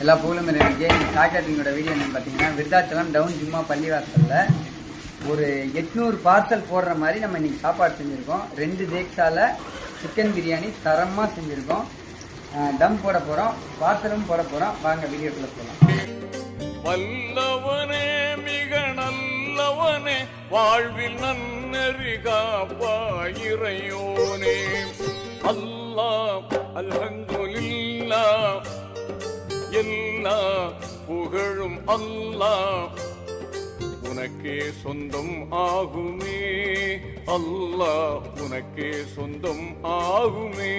எல்லா புகழும் இருக்கு சாக்கெட்டிங்கோட வீடியோ என்னன்னு பார்த்தீங்கன்னா விருத்தாச்சலம் டவுன் ஜும்மா பள்ளிவாசலில் ஒரு எட்நூறு பார்சல் போடுற மாதிரி நம்ம இன்னைக்கு சாப்பாடு செஞ்சுருக்கோம். ரெண்டு தேக்ஸால் சிக்கன் பிரியாணி தரமாக செஞ்சுருக்கோம். தம் போட போகிறோம் பார்சலும் போட போகிறோம் வாங்க வீடியோக்குள்ளே போகலாம் வல்லவனே மிக நல்லவனே வாழ்வில் நன்னறி காப்பாயிரையோனே அல்லாஹ் அல்ஹம்துலில்லா எல்லா புகழும் அல்லாஹ் உனக்கே சொந்தம் ஆகுமே. அல்லாஹ் உனக்கே சொந்தம் ஆகுமே.